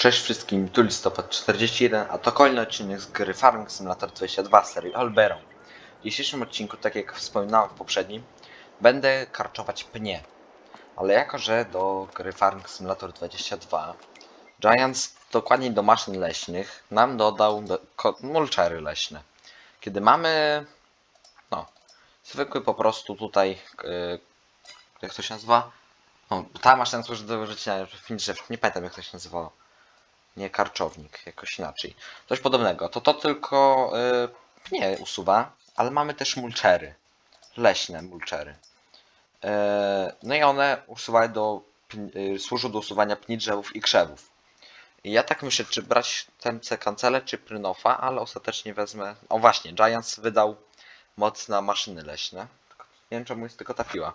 Cześć wszystkim, tu listopad 41, a to kolejny odcinek z gry Farming Simulator 22 serii Albero. W dzisiejszym odcinku, tak jak wspominałem w poprzednim, będę karczować pnie. Ale jako, że do gry Farming Simulator 22 Giants, dokładnie do maszyn leśnych, nam dodał do, leśne. Kiedy mamy, no, zwykły po prostu tutaj, yy, jak to się nazywa? No, ta maszyna służy do drzew, nie pamiętam jak to się nazywało nie karczownik, jakoś inaczej. Coś podobnego. To to tylko y, pnie usuwa, ale mamy też mulczery. Leśne mulczery. Y, no i one usuwają do, y, służą do usuwania pni drzewów i krzewów. I ja tak myślę, czy brać TMC kancele, czy Prynofa, ale ostatecznie wezmę... O właśnie, Giants wydał moc na maszyny leśne. Nie wiem czemu jest tylko ta piła.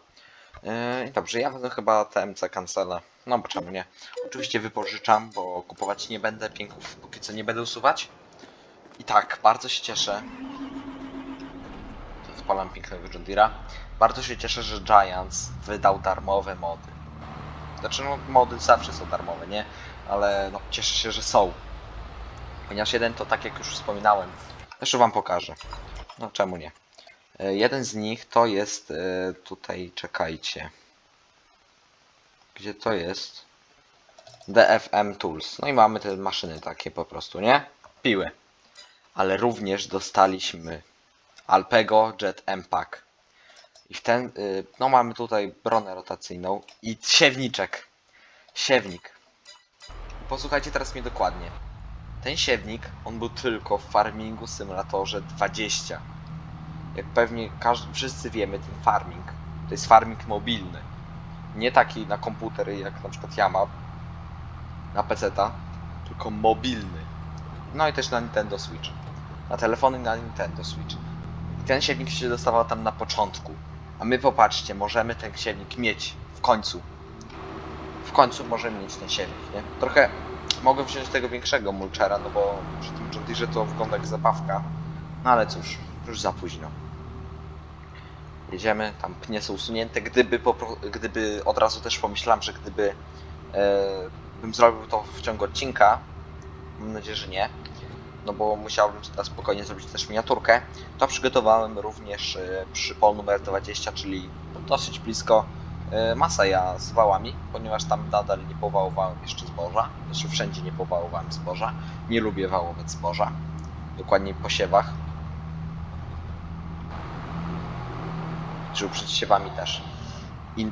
Yy, dobrze, ja wezmę chyba TMC kancele. No bo czemu nie? Oczywiście wypożyczam, bo kupować nie będę, pięków póki co nie będę usuwać. I tak, bardzo się cieszę. Odpalam pięknego John Deere'a. Bardzo się cieszę, że Giants wydał darmowe mody. Znaczy, no, mody zawsze są darmowe, nie? Ale no, cieszę się, że są. Ponieważ jeden to, tak jak już wspominałem, zresztą wam pokażę. No czemu nie? E, Jeden z nich to jest e, tutaj, czekajcie. Gdzie to jest? DFM Tools. No i mamy te maszyny takie po prostu, nie? Piły. Ale również dostaliśmy Alpego Jet M-Pack. I w ten, y, no mamy tutaj bronę rotacyjną i siewniczek. Siewnik. Posłuchajcie teraz mnie dokładnie. Ten siewnik, on był tylko w Farmingu Simulatorze 20. Jak pewnie każdy, wszyscy wiemy, ten farming to jest farming mobilny. Nie taki na komputery, jak na przykład ja na PC-ta, tylko mobilny. No i też na Nintendo Switch. Na telefony na Nintendo Switch. I ten siewnik się dostawał tam na początku. A my popatrzcie, możemy ten siewnik mieć w końcu. W końcu możemy mieć ten siewnik, nie? Trochę mogę wziąć tego większego mulchera, no bo przy tym John Deere to wygląda jak zabawka. No ale cóż, już za późno. Jedziemy, tam pnie są usunięte. Gdyby, gdyby od razu też pomyślałem, że gdyby e, bym zrobił to w ciągu odcinka, mam nadzieję, że nie, no bo musiałbym na spokojnie zrobić też miniaturkę, to przygotowałem również e, przypol numer 20, czyli dosyć blisko e, Masaja z wałami, ponieważ tam nadal nie powałowałem jeszcze zboża, znaczy wszędzie nie powałowałem zboża, nie lubię wałować zboża, dokładnie po siewach, czy przed siewami też. I,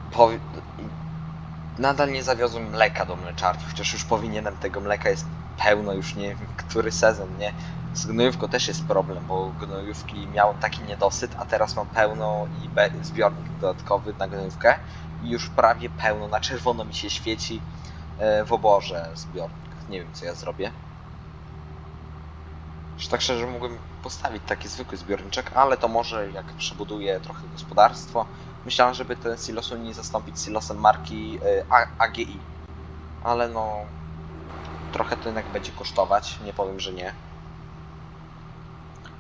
nadal nie zawiozłem mleka do mleczarni, chociaż już powinienem tego mleka jest pełno, już nie wiem, który sezon, nie? Z gnojówką też jest problem, bo gnojówki miałem taki niedosyt, a teraz mam pełno i zbiornik dodatkowy na gnojówkę i już prawie pełno, na czerwono mi się świeci e, w oborze zbiornik. Nie wiem co ja zrobię. Że tak szczerze mógłbym postawić taki zwykły zbiorniczek, ale to może jak przebuduję trochę gospodarstwo. Myślałem, żeby ten silos unii zastąpić silosem marki e, AGI. Ale no trochę jednak będzie kosztować, nie powiem, że nie.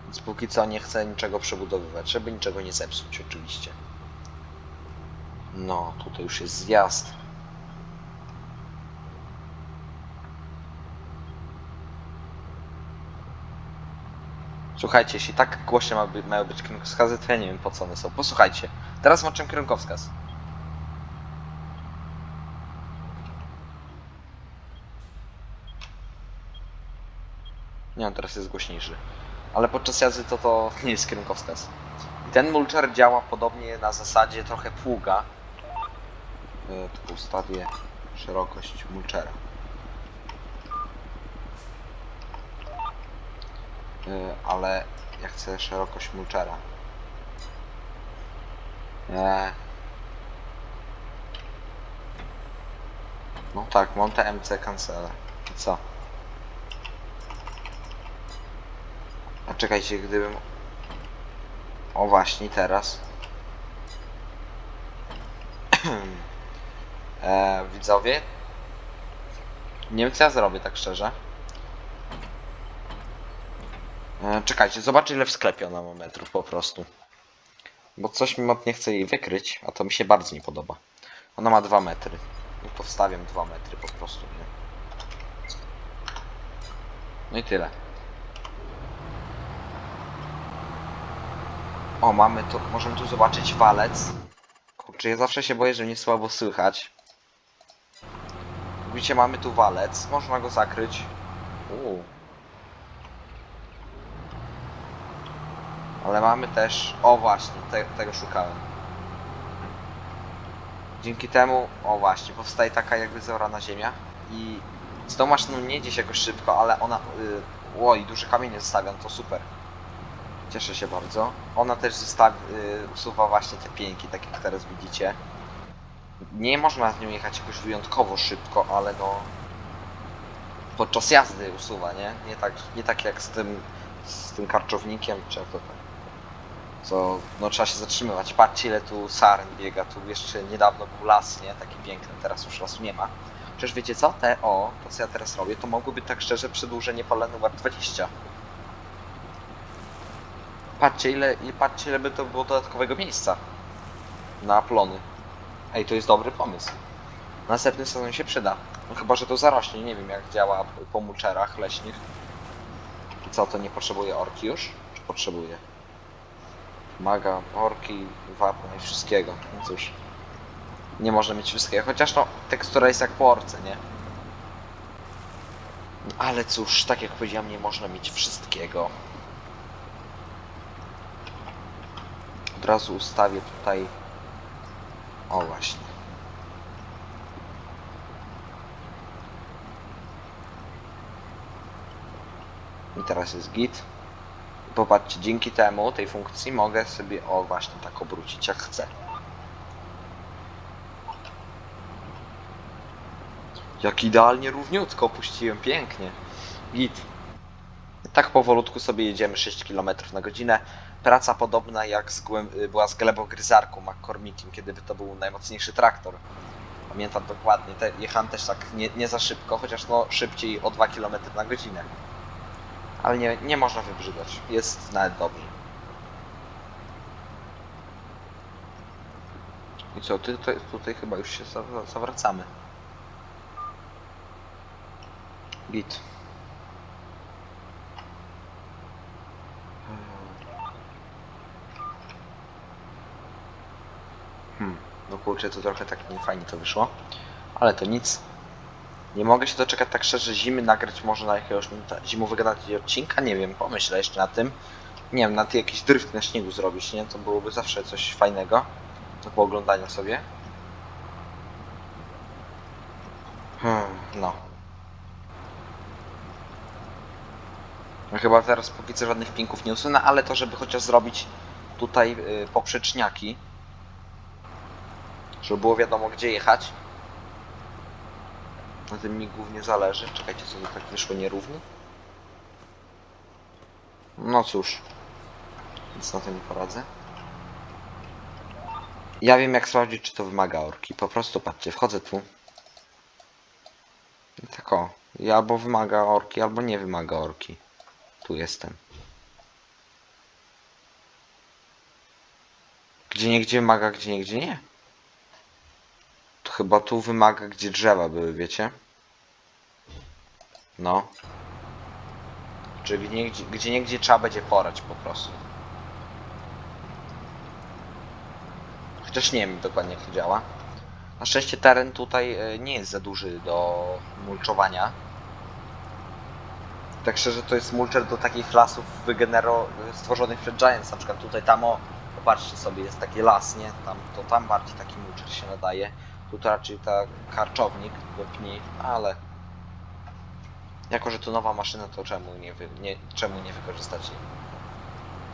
Więc póki co nie chcę niczego przebudowywać, żeby niczego nie zepsuć oczywiście. No, tutaj już jest zjazd. Słuchajcie, jeśli tak głośno ma by, mają być kierunkowskazy, to ja nie wiem po co one są. Posłuchajcie, teraz włączam kierunkowskaz. Nie, on teraz jest głośniejszy. Ale podczas jazdy to to nie jest kierunkowskaz. I ten mulcher działa podobnie na zasadzie trochę pługa. Yy, tylko ustawię szerokość mulchera. Yy, ale ja chcę szerokość mulchera. Eee. No tak, mam te MC cancele. I co? A czekajcie, gdybym... O właśnie, teraz. e, widzowie? Nie wiem co ja zrobię, tak szczerze. E, czekajcie, zobaczę ile w sklepie ona ma metrów po prostu. Bo coś mi map nie chce jej wykryć, a to mi się bardzo nie podoba. Ona ma 2 metry. I powstawiam 2 metry po prostu, nie? No i tyle. O, mamy tu, możemy tu zobaczyć walec. Kurczę, ja zawsze się boję, że mnie słabo słychać. Widzicie, mamy tu walec, można go zakryć. Uuu. Ale mamy też, o właśnie, te, tego szukałem. Dzięki temu, o właśnie, powstaje taka jakby zaorana ziemia i z tą maszyną nie jedzie się jakoś szybko, ale ona, y, oj, duże kamienie zostawia, no to super. Cieszę się bardzo. Ona też zostawi, y, usuwa właśnie te pieńki, tak jak teraz widzicie. Nie można z nią jechać jakoś wyjątkowo szybko, ale no podczas jazdy usuwa, nie? Nie tak, nie tak jak z tym, z tym karczownikiem, czy jak to tak. Co, no trzeba się zatrzymywać. Patrzcie ile tu saren biega, tu jeszcze niedawno był las, nie? Taki piękny, teraz już lasu nie ma. Przecież wiecie co? Te, o, to co ja teraz robię, to mogłoby tak szczerze przedłużenie pola numer 20. Patrzcie ile, i patrzcie ile by to było dodatkowego miejsca na plony. Ej, to jest dobry pomysł. Następny sezon się przyda. No chyba, że to zarośnie, nie wiem jak działa po mulczerach leśnych. I co, to nie potrzebuje orki już? Czy potrzebuje? Maga, orki, wapna i wszystkiego. No cóż. Nie można mieć wszystkiego, chociaż no, tekstura jest jak po orce, nie? Ale cóż, tak jak powiedziałem, nie można mieć wszystkiego. Od razu ustawię tutaj. O właśnie. I teraz jest git. Popatrzcie, dzięki temu, tej funkcji mogę sobie, o właśnie, tak obrócić jak chcę. Jak idealnie równiutko opuściłem, pięknie. Git. Tak powolutku sobie jedziemy 6 km na godzinę. Praca podobna jak z była z glebogryzarką McCormickiem, kiedy to był najmocniejszy traktor. Pamiętam dokładnie, te, jechałem też tak nie, nie za szybko, chociaż no szybciej o 2 km na godzinę. Ale nie, nie można wybrzydać, jest nawet dobrze. I co, ty, tutaj, chyba już się za- za- zawracamy. Git. Hmm. No kurczę, to trochę tak niefajnie to wyszło. Ale to nic. Nie mogę się doczekać tak szczerze zimy nagrać może na jakiegoś zimowego na odcinka, nie wiem, pomyślę jeszcze nad tym. Nie wiem, na ty jakiś drift na śniegu zrobić, nie? To byłoby zawsze coś fajnego do pooglądania sobie. Hmm, no. No Chyba teraz póki co żadnych pinków nie usunę, ale to żeby chociaż zrobić tutaj y, poprzeczniaki, żeby było wiadomo gdzie jechać. Na tym mi głównie zależy. Czekajcie, co to tak wyszło nierówno. No cóż. Nic na tym nie poradzę. Ja wiem jak sprawdzić, czy to wymaga orki. Po prostu patrzcie, wchodzę tu. I tak o. I albo wymaga orki, albo nie wymaga orki. Tu jestem. Gdzie niegdzie wymaga, gdzie niegdzie nie. Chyba tu wymaga, gdzie drzewa były, wiecie? No. Czyli gdzie, gdzie niegdzie trzeba będzie porać po prostu. Chociaż nie wiem dokładnie jak to działa. Na szczęście teren tutaj e, nie jest za duży do mulczowania. Tak szczerze to jest mulcher do takich lasów wygenero stworzonych przez Giants. Na przykład tutaj tam o, popatrzcie sobie, jest taki las, nie? Tam, to tam bardziej taki mulcher się nadaje. Tu raczej ta karczownik do pni, ale jako, że to nowa maszyna, to czemu nie, wy, nie, czemu nie wykorzystać jej?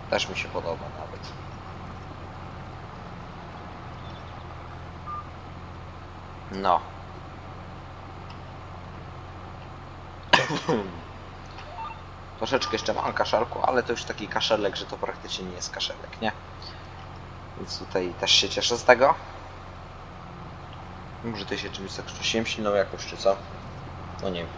Też mi się podoba nawet. No. Troszeczkę jeszcze mam kaszelku, ale to już taki kaszelek, że to praktycznie nie jest kaszelek, nie? Więc tutaj też się cieszę z tego. Może ty się czymś zakrztusiłem silną jakoś, czy co? No nie wiem.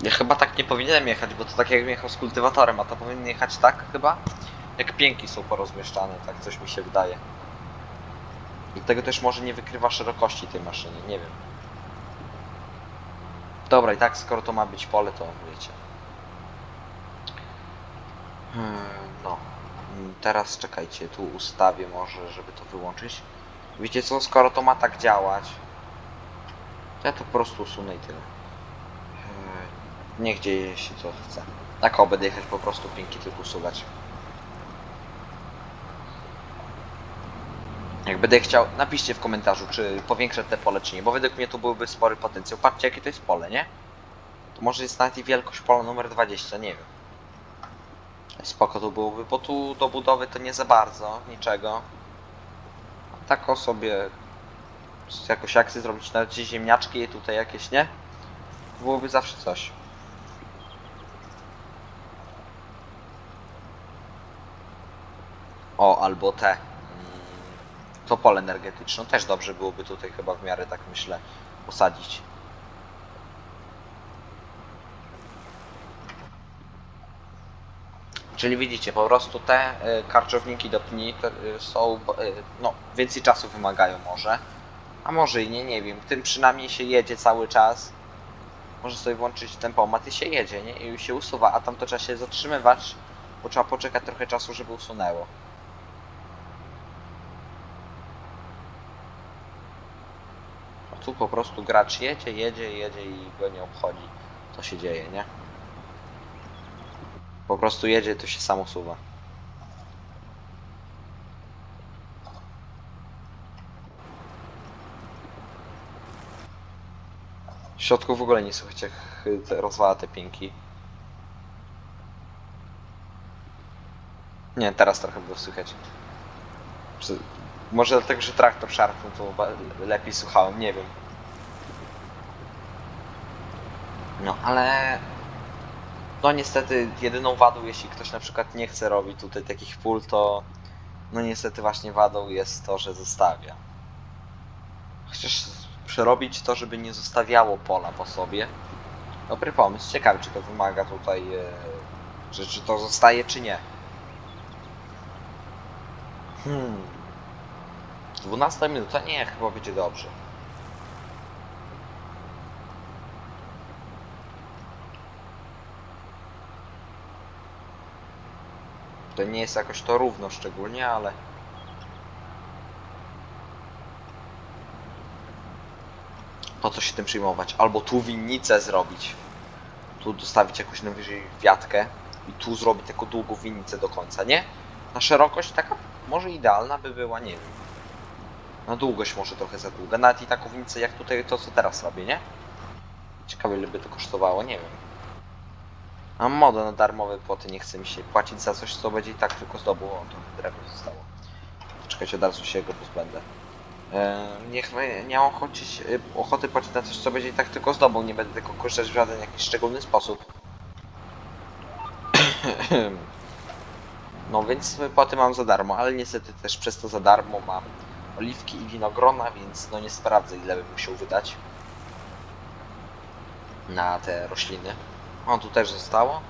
Ja chyba tak nie powinienem jechać, bo to tak jakbym jechał z kultywatorem, a to powinien jechać tak chyba? Jak pięki są porozmieszczane, tak coś mi się wydaje. Dlatego też może nie wykrywa szerokości tej maszyny, nie wiem. Dobra, i tak skoro to ma być pole, to wiecie. Hmm, no. Mm, Teraz czekajcie, tu ustawię może, żeby to wyłączyć. Wiecie co, skoro to ma tak działać, ja to po prostu usunę i tyle. Eee, Niech dzieje się co chce. Tak o, będę jechać po prostu pinki tylko usuwać. Jak będę chciał, napiszcie w komentarzu, czy powiększę te pole, czy nie, bo według mnie tu byłby spory potencjał. Patrzcie, jakie to jest pole, nie? To może jest nawet i wielkość pola numer 20, nie wiem. Spoko to byłoby, bo tu do budowy to nie za bardzo, niczego. A tak o sobie jakoś akcję zrobić, nawet ziemniaczki tutaj jakieś, nie? Byłoby zawsze coś. O, albo te. To pole energetyczne. Też dobrze byłoby tutaj chyba w miarę, tak myślę, posadzić. Czyli widzicie, po prostu te y, karczowniki do pni y, są, y, no, więcej czasu wymagają może. A może i nie, nie wiem. Tym przynajmniej się jedzie cały czas. Może sobie włączyć tempomat i się jedzie, nie? I się usuwa, a tam to trzeba się zatrzymywać, bo trzeba poczekać trochę czasu, żeby usunęło. A tu po prostu gracz jedzie, jedzie, jedzie i go nie obchodzi, co się dzieje, nie? Po prostu jedzie, to się sam. W środku w ogóle nie te rozwala te pinki. Nie, teraz trochę było słychać. Może dlatego, że traktor szarpnął, to lepiej słuchałem, nie wiem. No, ale... No niestety, jedyną wadą, jeśli ktoś na przykład nie chce robić tutaj takich pól, to... No niestety właśnie wadą jest to, że zostawia. Chociaż przerobić to, żeby nie zostawiało pola po sobie. Dobry pomysł. Ciekawe, czy to wymaga tutaj, e, czy, czy to zostaje, czy nie. Hmm. 12 minuta? Nie, chyba będzie dobrze. To nie jest jakoś to równo szczególnie, ale... Po co się tym przyjmować? Albo tu winnicę zrobić. Tu dostawić jakąś najwyżej wiatkę i tu zrobić taką długą winnicę do końca, nie? Na szerokość taka może idealna by była, nie wiem. Na długość może trochę za długa. Nawet i taką winnicę jak tutaj to co teraz robię, nie? Ciekawe ile by to kosztowało, nie wiem. Mam modę na darmowe płoty, nie chce mi się płacić za coś, co będzie i tak tylko zdobyło. O, to drewno zostało. Czekajcie, od razu się go pozbędę. E, niech nie mam ochoty, ochoty płacić na coś, co będzie i tak tylko zdobą. Nie będę tego korzystać w żaden jakiś szczególny sposób. No więc płaty mam za darmo, ale niestety też przez to za darmo mam oliwki i winogrona, więc no nie sprawdzę ile bym musiał wydać na te rośliny. O, tu też zostało?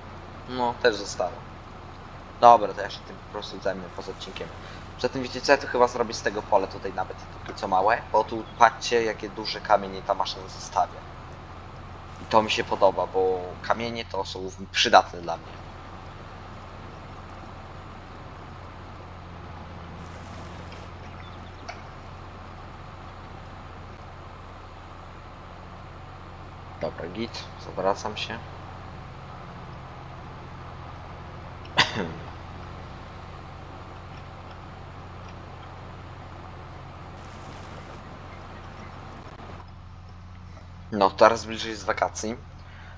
No, też zostało. Dobra, to ja się tym po prostu zajmę poza odcinkiem. Poza tym wiecie co, ja tu chyba zrobię z tego pole tutaj nawet takie co małe, bo tu patrzcie jakie duże kamienie ta maszyna zostawia. I to mi się podoba, bo kamienie to są przydatne dla mnie. Dobra, git, zawracam się. No, teraz bliżej jest wakacji,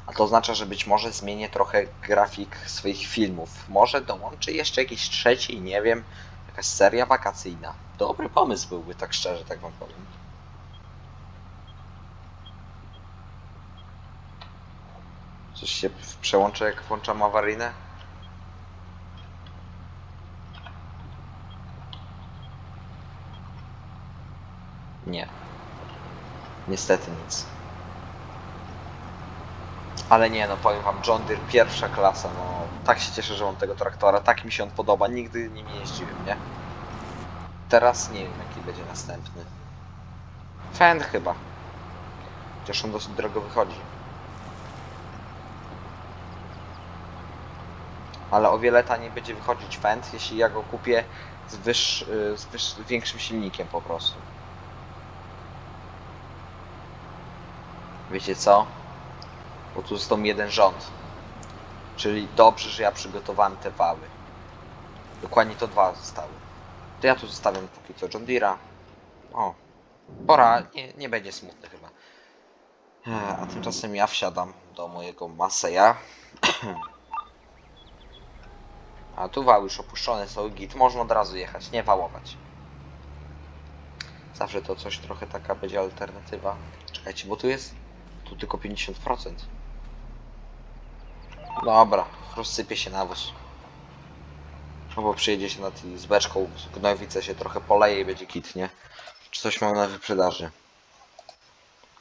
a to oznacza, że być może zmienię trochę grafik swoich filmów. Może dołączy jeszcze jakiś trzeci, nie wiem, jakaś seria wakacyjna. Dobry pomysł byłby, tak szczerze, tak wam powiem. Coś się przełączy, jak włączam awaryjne? Nie. Niestety nic. Ale nie no, powiem wam, John Deere pierwsza klasa, no tak się cieszę, że mam tego traktora, tak mi się on podoba, nigdy nim nie jeździłem, nie? Teraz nie wiem jaki będzie następny. Fend chyba. Chociaż on dosyć drogo wychodzi. Ale o wiele taniej będzie wychodzić Fend, jeśli ja go kupię z, wyższ, y, z, wyższ, większym silnikiem po prostu. Wiecie co? Bo tu został jeden rząd. Czyli dobrze, że ja przygotowałem te wały. Dokładnie to dwa zostały. To ja tu zostawiam póki co John Deere'a. O, pora, nie, nie będzie smutny chyba. A tymczasem ja wsiadam do mojego Maseja. A tu wały już opuszczone są git, można od razu jechać, nie wałować. Zawsze to coś trochę taka będzie alternatywa. Czekajcie, bo tu jest tu tylko 50%. Dobra, rozsypie się nawóz. Albo przyjedzie się na tej z beczką, gnojowice się trochę poleje i będzie kit, nie? Czy coś mam na wyprzedaży.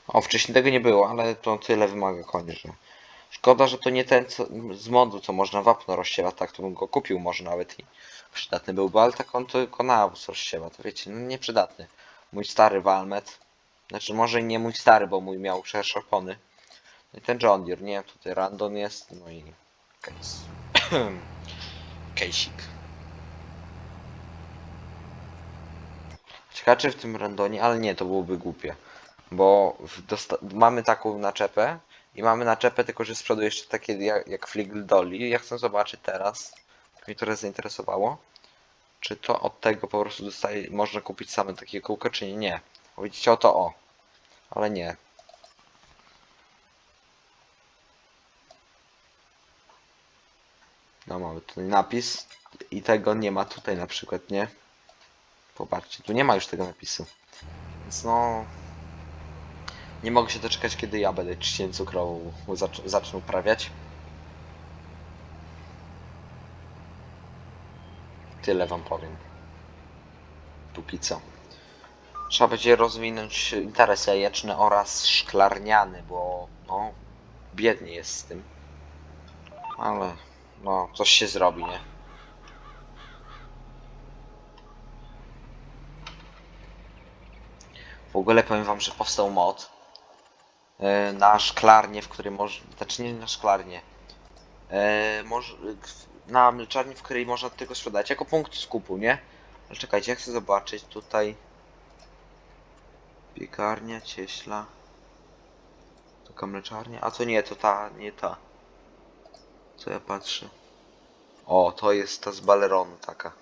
O, wcześniej tego nie było, ale to tyle wymaga konie, że... Szkoda, że to nie ten co, z modu, co można wapno rozsiewa, tak to bym go kupił może nawet i przydatny byłby, ale tak on tylko nawóz rozsiewa, to wiecie, no nieprzydatny. Mój stary Walmet, znaczy może nie mój stary, bo mój miał szersze opony. No i ten John Deere, nie? Tutaj Randon jest, no i case. Case'ik. Ciekawe w tym Randonie, ale nie, to byłoby głupie. Bo mamy taką naczepę i mamy naczepę, tylko że z przodu jeszcze takie jak, jak Fligl Dolly. Ja chcę zobaczyć teraz, jak mnie to zainteresowało, czy to od tego po prostu dostaje, można kupić same takie kółko, czy nie. Widzicie, oto o. Ale nie. No mamy tutaj napis i tego nie ma tutaj na przykład, nie? Popatrzcie, tu nie ma już tego napisu. Więc no... Nie mogę się doczekać, kiedy ja będę trzcień cukrową zacz zacznę uprawiać. Tyle wam powiem. Póki co. Trzeba będzie rozwinąć interes jajeczny oraz szklarniany, bo no biednie jest z tym. Ale no coś się zrobi, nie? W ogóle powiem wam, że powstał mod na szklarnię, w której może, znaczy nie na szklarnię, e, może, na mleczarnię, w której można tylko sprzedać jako punkt skupu, nie? Ale czekajcie, ja chcę zobaczyć tutaj piekarnia, cieśla, taka mleczarnia, a to nie, to ta, nie ta, co ja patrzę. O, to jest ta z baleronu taka.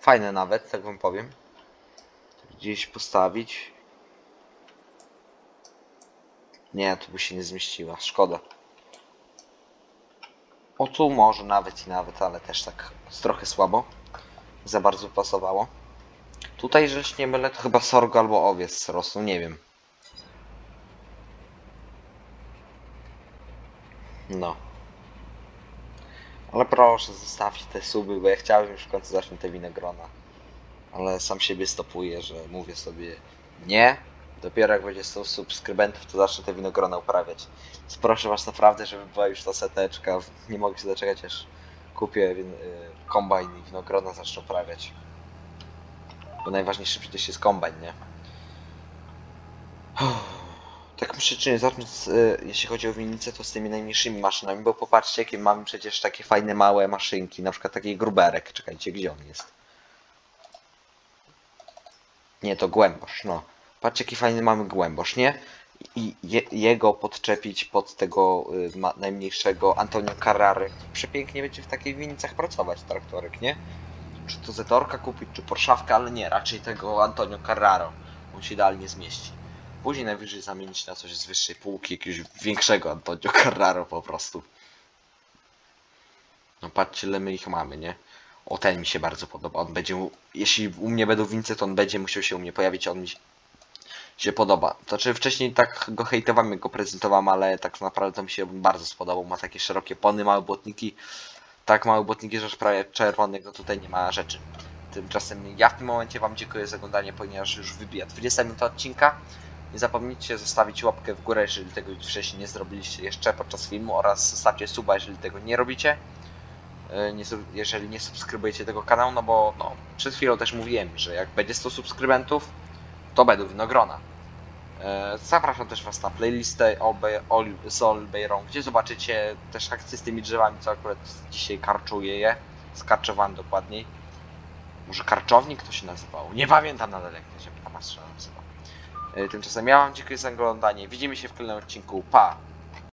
Fajne nawet, tak wam powiem. Gdzieś postawić. Nie, tu by się nie zmieściła, szkoda. O tu może nawet i nawet, ale też tak trochę słabo. Za bardzo pasowało. Tutaj, że nie mylę, to chyba sorgo albo owiec rosną, nie wiem. No. Ale proszę, zostawcie te suby, bo ja chciałem już w końcu zacząć te winogrona. Ale sam siebie stopuję, że mówię sobie nie. Dopiero jak będzie 100 subskrybentów, to zacznę te winogrona uprawiać. Więc proszę was naprawdę, żeby była już ta seteczka. Nie mogę się doczekać, aż kupię win- y, kombajn i winogrona zacznę uprawiać. Bo najważniejszy przecież jest kombajn, nie? Tak czy nie zacząć, y, jeśli chodzi o winnicę, to z tymi najmniejszymi maszynami, bo popatrzcie, jakie mamy przecież takie fajne małe maszynki, na przykład taki gruberek. Czekajcie, gdzie on jest? Nie, to głębosz, no. Patrzcie, jaki fajny mamy głębosz, nie? I je, jego podczepić pod tego y, ma, najmniejszego Antonio Carrary. Przepięknie będzie w takich winnicach pracować traktorek, nie? Czy to Zetorka kupić, czy Porszawkę, ale nie, raczej tego Antonio Carraro. On się idealnie zmieści. Później najwyżej zamienić na coś z wyższej półki, jakiegoś większego Antonio Carraro po prostu. No patrzcie, ile my ich mamy, nie? O, ten mi się bardzo podoba. On będzie, jeśli u mnie będą wince, to on będzie musiał się u mnie pojawić, on mi się- podoba. Znaczy wcześniej tak go hejtowałem, jak go prezentowałem, ale tak naprawdę to mi się bardzo spodobał. Ma takie szerokie pony, małe błotniki. Tak małe błotniki, że prawie czerwonego tutaj nie ma rzeczy. Tymczasem ja w tym momencie Wam dziękuję za oglądanie, ponieważ już wybija 20 minut odcinka. Nie zapomnijcie zostawić łapkę w górę, jeżeli tego wcześniej nie zrobiliście jeszcze podczas filmu oraz zostawcie suba, jeżeli tego nie robicie. E, Nie, jeżeli nie subskrybujecie tego kanału, no bo no, przed chwilą też mówiłem, że jak będzie 100 subskrybentów, to będą winogrona. E, Zapraszam też Was na playlistę Olbe- Ol- z Olbejrą, gdzie zobaczycie też akcje z tymi drzewami, co akurat dzisiaj karczuję je. Skarczowałem dokładniej. Może karczownik to się nazywało? Nie pamiętam nadal jak to się nazywa. E, Tymczasem ja Wam dziękuję za oglądanie. Widzimy się w kolejnym odcinku. Pa!